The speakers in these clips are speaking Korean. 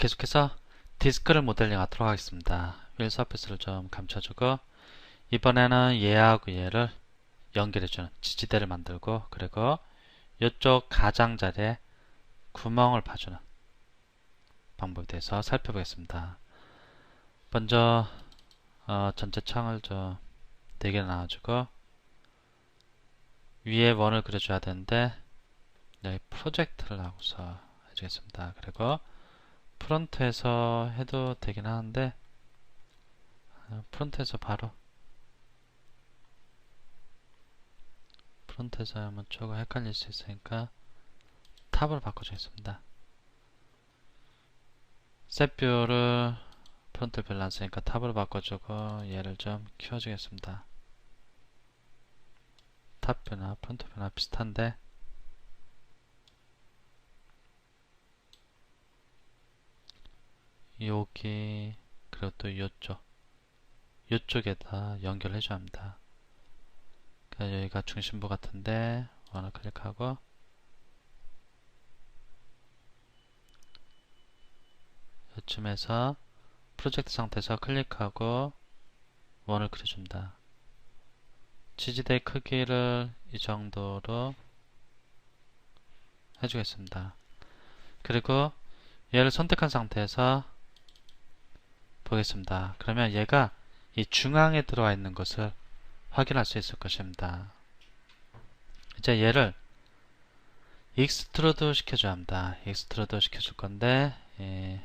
계속해서 디스크를 모델링 하도록 하겠습니다. 휠 서페스를 좀 감춰주고 이번에는 얘하고 얘를 연결해주는 지지대를 만들고 그리고 이쪽 가장자리에 구멍을 파주는 방법에 대해서 살펴보겠습니다. 먼저 어, 전체 창을 좀 4개 나와주고 위에 원을 그려줘야 되는데 여기 프로젝트를 하고서 해주겠습니다. 그리고 프론트에서 해도 되긴 하는데 어, 프론트에서 바로 프론트에서 하면 조금 헷갈릴 수 있으니까 탑을 바꿔주겠습니다. 셋뷰를 프론트 별로 안 쓰니까 탑으로 바꿔주고 얘를 좀 키워주겠습니다. 탑 변화, 프론트 변화 비슷한데 여기 그리고 또 이쪽 이쪽에다 연결해 줘야 합니다. 그러니까 여기가 중심부 같은데 원을 클릭하고 이쯤에서 프로젝트 상태에서 클릭하고 원을 그려줍니다. 지지대 크기를 이 정도로 해주겠습니다. 그리고 얘를 선택한 상태에서 보겠습니다. 그러면 얘가 이 중앙에 들어와 있는 것을 확인할 수 있을 것입니다. 이제 얘를 익스트루드 시켜줘야 합니다. 익스트루드 시켜줄 건데 예,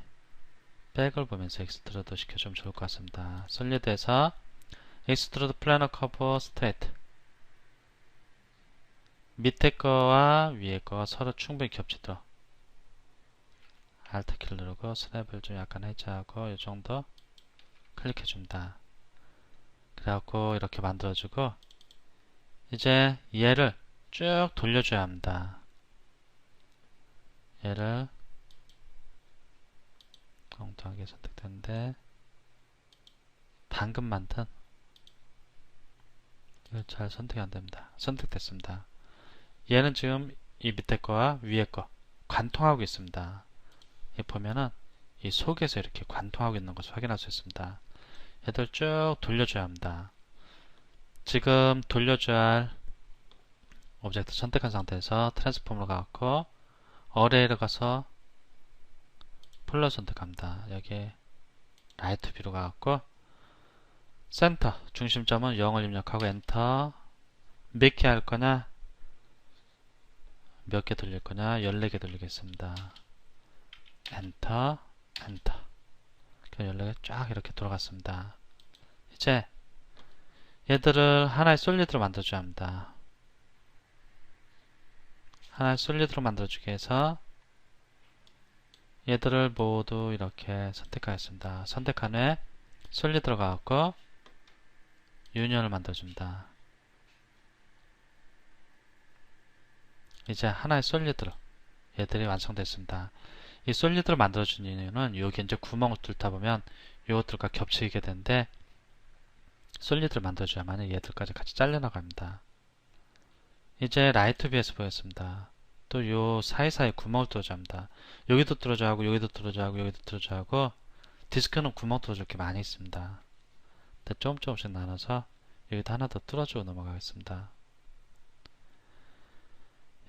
백을 보면서 익스트루드 시켜주면 좋을 것 같습니다. 솔리드에서 익스트루드 플래너 커버 스트레이트 밑에 거와 위에 거가 서로 충분히 겹치도록 Alt 키를 누르고 스냅을 좀 약간 해제하고 이 정도 클릭해 줍니다. 그래갖고 이렇게 만들어주고 이제 얘를 쭉 돌려줘야 합니다. 얘를 엉뚱하게 선택되는데 방금 만든 잘 선택이 안됩니다. 선택됐습니다. 얘는 지금 이 밑에 거와 위에 거 관통하고 있습니다. 이 보면은 이 속에서 이렇게 관통하고 있는 것을 확인할 수 있습니다. 얘들 쭉 돌려줘야 합니다. 지금 돌려줘야 할 오브젝트 선택한 상태에서 트랜스폼으로 가고 어레이로 가서 플러 선택합니다. 여기 라이트 뷰로 가고 센터 중심점은 0을 입력하고 엔터 몇 개 할 거냐 몇 개 돌릴 거냐 14개 돌리겠습니다. 엔터 엔터 14개 쫙 이렇게 돌아갔습니다. 이제 얘들을 하나의 솔리드로 만들어줘야 합니다. 하나의 솔리드로 만들어주기 위해서 얘들을 모두 이렇게 선택하겠습니다. 선택한 후에 솔리드로 가고 유니언을 만들어줍니다. 이제 하나의 솔리드로 얘들이 완성됐습니다. 이 솔리드를 만들어준 이유는 여기 이제 구멍을 뚫다 보면 이것들과 겹치게 되는데 솔리드를 만들어줘야만 얘들까지 같이 잘려나갑니다. 이제 라이트 뷰에서 보였습니다. 또 요 사이사이 구멍을 뚫어줘야 합니다. 여기도 뚫어줘야 하고 여기도 뚫어줘야 하고 여기도 뚫어줘야 하고 디스크는 구멍 뚫어줄 게 많이 있습니다. 조금 조금씩 나눠서 여기도 하나 더 뚫어주고 넘어가겠습니다.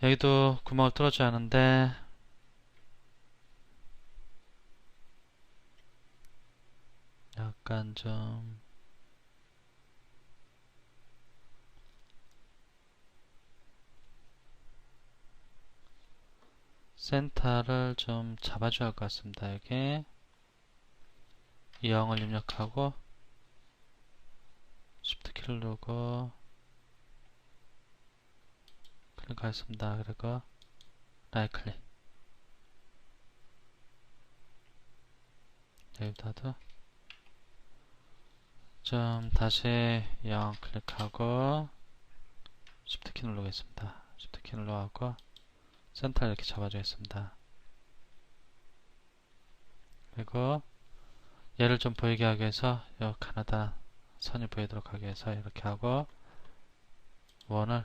여기도 구멍을 뚫어줘야 하는데 약간 좀 센터를 좀 잡아줘야 할 것 같습니다. 여기 0을 입력하고 Shift 키를 누르고 클릭하겠습니다. 그리고 라이트 클릭 여기다도 좀 다시 0 클릭하고 Shift 키 누르겠습니다. Shift 키 눌러가고 센터 이렇게 잡아주겠습니다. 그리고 얘를 좀 보이게 하기 위해서 이 가나다 선이 보이도록 하기 위해서 이렇게 하고 원을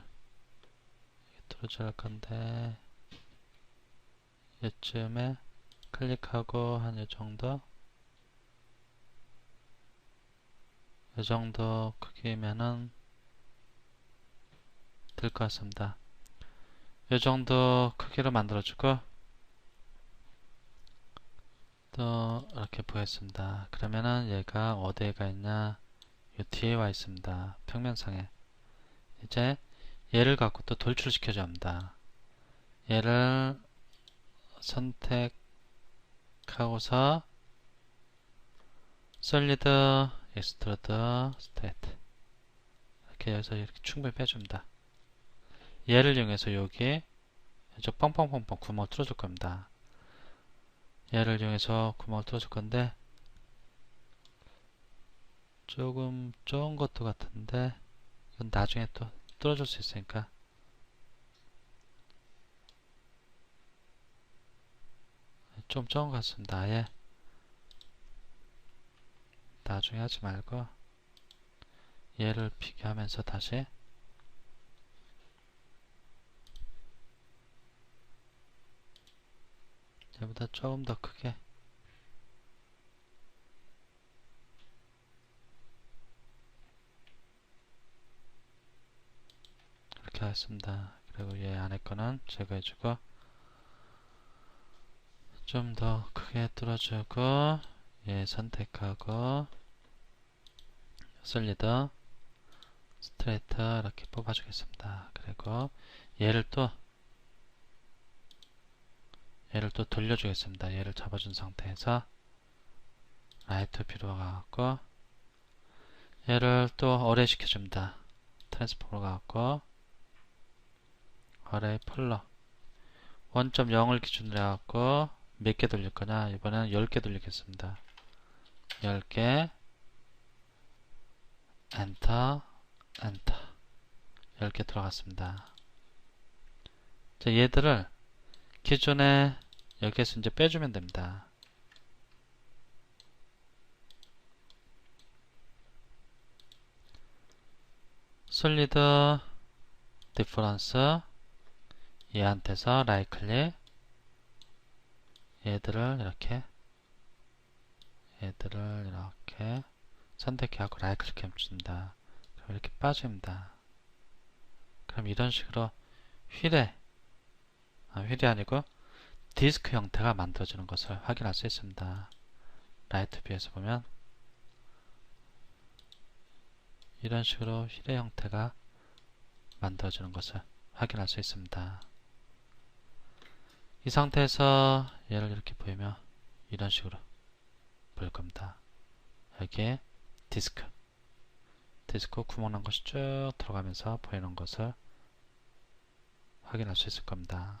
할 건데 이쯤에 클릭하고 한이 정도 이 정도 크기면은 될 것 같습니다. 이 정도 크기로 만들어주고 또 이렇게 보겠습니다. 그러면은 얘가 어디에 가 있냐 요 뒤에 와 있습니다. 평면상에 이제 얘를 갖고 또 돌출시켜줘야 합니다. 얘를 선택하고서 솔리드 익스트루드 스테이트 이렇게 여기서 이렇게 충분히 빼줍니다. 얘를 이용해서 여기 이쪽 뻥뻥뻥뻥 구멍을 뚫어줄 겁니다. 얘를 이용해서 구멍을 뚫어줄 건데 조금 좁은 것도 같은데 이건 나중에 또 뚫어줄 수 있으니까 좀 적은 것 같습니다. 아예 나중에 하지 말고 얘를 비교하면서 다시 얘보다 조금 더 크게 이렇게 하겠습니다. 그리고 얘 안에 거는 제거해주고 좀 더 크게 뚫어주고 얘 선택하고 솔리드 스트레이트 이렇게 뽑아주겠습니다. 그리고 얘를 또 얘를 또 돌려주겠습니다. 얘를 잡아준 상태에서 라이트 뷰로 가갖고 얘를 또 어레 시켜줍니다. 트랜스폼으로 가갖고 어레이 폴러 1.0을 기준으로 해갖고 몇 개 돌릴 거냐 이번에는 10개 돌리겠습니다. 10개 엔터 엔터 10개 들어갔습니다. 자, 얘들을 기존에 여기에서 이제 빼주면 됩니다. 솔리드 디퍼런스 얘한테서 라이 클릭 얘들을 이렇게 얘들을 이렇게 선택하고 라이 클릭 해 줍니다. 그럼 이렇게 빠집니다. 그럼 이런 식으로 휠에 아, 휠이 아니고 디스크 형태가 만들어지는 것을 확인할 수 있습니다. 라이트 뷰에서 보면 이런 식으로 휠의 형태가 만들어지는 것을 확인할 수 있습니다. 이 상태에서 얘를 이렇게 보이면 이런 식으로 보일 겁니다. 여기에 디스크 디스크 구멍 난 것이 쭉 들어가면서 보이는 것을 확인할 수 있을 겁니다.